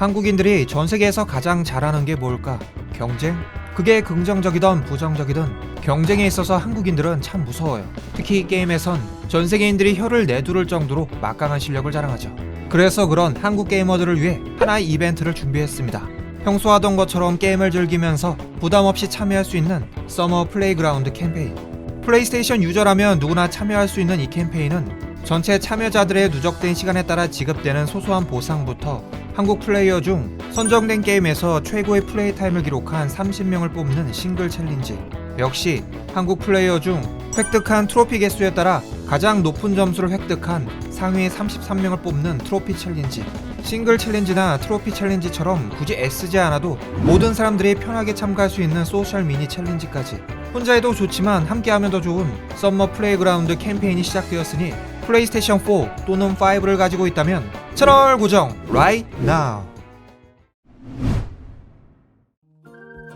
한국인들이 전 세계에서 가장 잘하는 게 뭘까? 경쟁? 그게 긍정적이든 부정적이든 경쟁에 있어서 한국인들은 참 무서워요. 특히 이 게임에선 전 세계인들이 혀를 내두를 정도로 막강한 실력을 자랑하죠. 그래서 그런 한국 게이머들을 위해 하나의 이벤트를 준비했습니다. 평소 하던 것처럼 게임을 즐기면서 부담 없이 참여할 수 있는 서머 플레이그라운드 캠페인. 플레이스테이션 유저라면 누구나 참여할 수 있는 이 캠페인은 전체 참여자들의 누적된 시간에 따라 지급되는 소소한 보상부터 한국 플레이어 중 선정된 게임에서 최고의 플레이 타임을 기록한 30명을 뽑는 싱글 챌린지. 역시 한국 플레이어 중 획득한 트로피 개수에 따라 가장 높은 점수를 획득한 상위 33명을 뽑는 트로피 챌린지. 싱글 챌린지나 트로피 챌린지처럼 굳이 애쓰지 않아도 모든 사람들이 편하게 참가할 수 있는 소셜 미니 챌린지까지. 혼자 해도 좋지만 함께하면 더 좋은 썸머 플레이그라운드 캠페인이 시작되었으니 플레이스테이션 4 또는 5를 가지고 있다면 채널 고정 right now.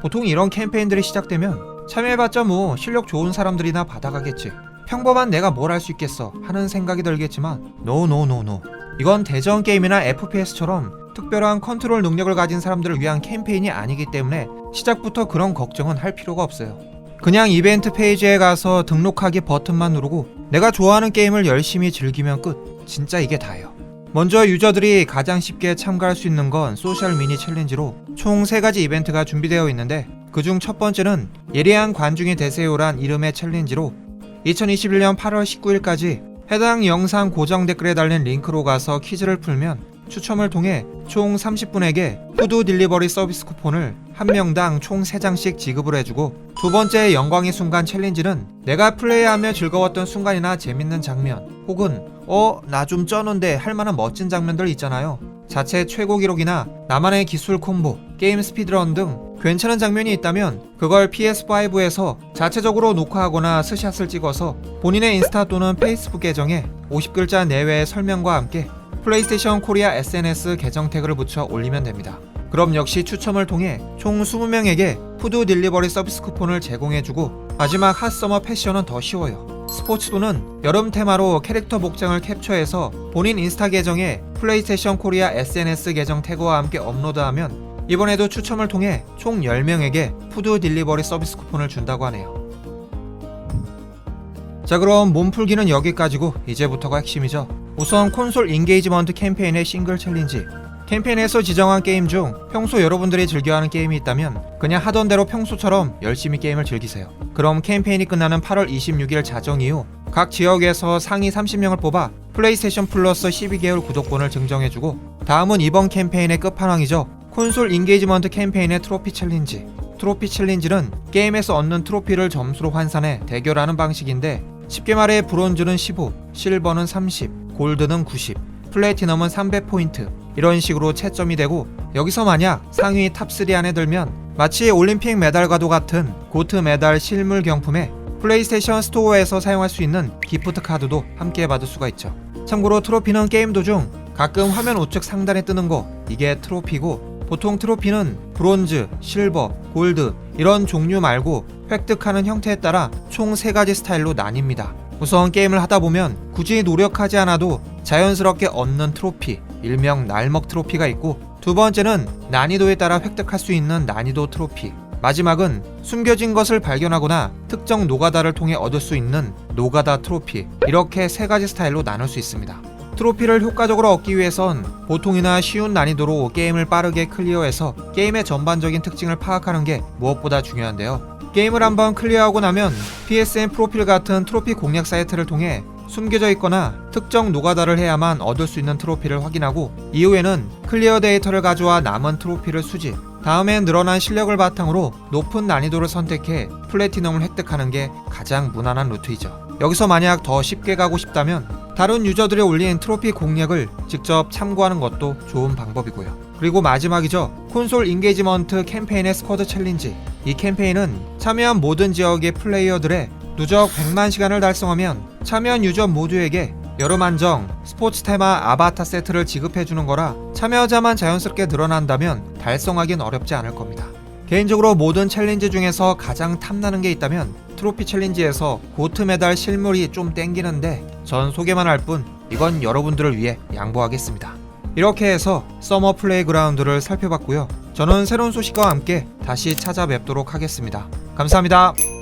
보통 이런 캠페인들이 시작되면 참여해봤자 뭐 실력 좋은 사람들이나 받아가겠지. 평범한 내가 뭘 할 수 있겠어 하는 생각이 들겠지만 노노노노 이건 대전 게임이나 FPS처럼 특별한 컨트롤 능력을 가진 사람들을 위한 캠페인이 아니기 때문에 시작부터 그런 걱정은 할 필요가 없어요. 그냥 이벤트 페이지에 가서 등록하기 버튼만 누르고 내가 좋아하는 게임을 열심히 즐기면 끝. 진짜 이게 다예요. 먼저 유저들이 가장 쉽게 참가할 수 있는 건 소셜 미니 챌린지로 총 3가지 이벤트가 준비되어 있는데 그중 첫 번째는 예리한 관중이 되세요란 이름의 챌린지로 2021년 8월 19일까지 해당 영상 고정 댓글에 달린 링크로 가서 퀴즈를 풀면 추첨을 통해 총 30분에게 푸드 딜리버리 서비스 쿠폰을 한 명당 총 3장씩 지급을 해주고 두 번째 영광의 순간 챌린지는 내가 플레이하며 즐거웠던 순간이나 재밌는 장면 혹은 어, 나 좀 쩌는데 할 만한 멋진 장면들 있잖아요. 자체 최고 기록이나 나만의 기술 콤보, 게임 스피드런 등 괜찮은 장면이 있다면 그걸 PS5에서 자체적으로 녹화하거나 스샷을 찍어서 본인의 인스타 또는 페이스북 계정에 50글자 내외의 설명과 함께 플레이스테이션 코리아 SNS 계정 태그를 붙여 올리면 됩니다. 그럼 역시 추첨을 통해 총 20명에게 푸드 딜리버리 서비스 쿠폰을 제공해주고 마지막 핫서머 패션은 더 쉬워요. 스포츠도는 여름 테마로 캐릭터 복장을 캡처해서 본인 인스타 계정에 플레이스테이션 코리아 SNS 계정 태그와 함께 업로드하면 이번에도 추첨을 통해 총 10명에게 푸드 딜리버리 서비스 쿠폰을 준다고 하네요. 자 그럼 몸풀기는 여기까지고 이제부터가 핵심이죠. 우선 콘솔 인게이지먼트 캠페인의 싱글 챌린지 캠페인에서 지정한 게임 중 평소 여러분들이 즐겨하는 게임이 있다면 그냥 하던 대로 평소처럼 열심히 게임을 즐기세요. 그럼 캠페인이 끝나는 8월 26일 자정 이후 각 지역에서 상위 30명을 뽑아 플레이스테이션 플러스 12개월 구독권을 증정해주고 다음은 이번 캠페인의 끝판왕이죠. 콘솔 인게이지먼트 캠페인의 트로피 챌린지. 트로피 챌린지는 게임에서 얻는 트로피를 점수로 환산해 대결하는 방식인데 쉽게 말해 브론즈는 15, 실버는 30, 골드는 90, 플래티넘은 300포인트 이런 식으로 채점이 되고 여기서 만약 상위 탑3 안에 들면 마치 올림픽 메달과도 같은 고트 메달 실물 경품에 플레이스테이션 스토어에서 사용할 수 있는 기프트 카드도 함께 받을 수가 있죠. 참고로 트로피는 게임 도중 가끔 화면 우측 상단에 뜨는 거 이게 트로피고 보통 트로피는 브론즈, 실버, 골드 이런 종류 말고 획득하는 형태에 따라 총 3가지 스타일로 나뉩니다. 우선 게임을 하다 보면 굳이 노력하지 않아도 자연스럽게 얻는 트로피, 일명 날먹 트로피가 있고 두 번째는 난이도에 따라 획득할 수 있는 난이도 트로피. 마지막은 숨겨진 것을 발견하거나 특정 노가다를 통해 얻을 수 있는 노가다 트로피. 이렇게 세 가지 스타일로 나눌 수 있습니다. 트로피를 효과적으로 얻기 위해선 보통이나 쉬운 난이도로 게임을 빠르게 클리어해서 게임의 전반적인 특징을 파악하는 게 무엇보다 중요한데요. 게임을 한번 클리어하고 나면 PSN 프로필 같은 트로피 공략 사이트를 통해 숨겨져 있거나 특정 노가다를 해야만 얻을 수 있는 트로피를 확인하고 이후에는 클리어 데이터를 가져와 남은 트로피를 수집 다음엔 늘어난 실력을 바탕으로 높은 난이도를 선택해 플래티넘을 획득하는 게 가장 무난한 루트이죠. 여기서 만약 더 쉽게 가고 싶다면 다른 유저들이 올린 트로피 공략을 직접 참고하는 것도 좋은 방법이고요. 그리고 마지막이죠. 콘솔 인게이지먼트 캠페인의 스쿼드 챌린지. 이 캠페인은 참여한 모든 지역의 플레이어들의 누적 100만 시간을 달성하면 참여한 유저 모두에게 여름 한정 스포츠 테마 아바타 세트를 지급해주는 거라 참여자만 자연스럽게 늘어난다면 달성하긴 어렵지 않을 겁니다. 개인적으로 모든 챌린지 중에서 가장 탐나는 게 있다면 트로피 챌린지에서 고트 메달 실물이 좀 땡기는데 전 소개만 할 뿐 이건 여러분들을 위해 양보하겠습니다. 이렇게 해서 서머 플레이그라운드를 살펴봤고요. 저는 새로운 소식과 함께 다시 찾아뵙도록 하겠습니다. 감사합니다.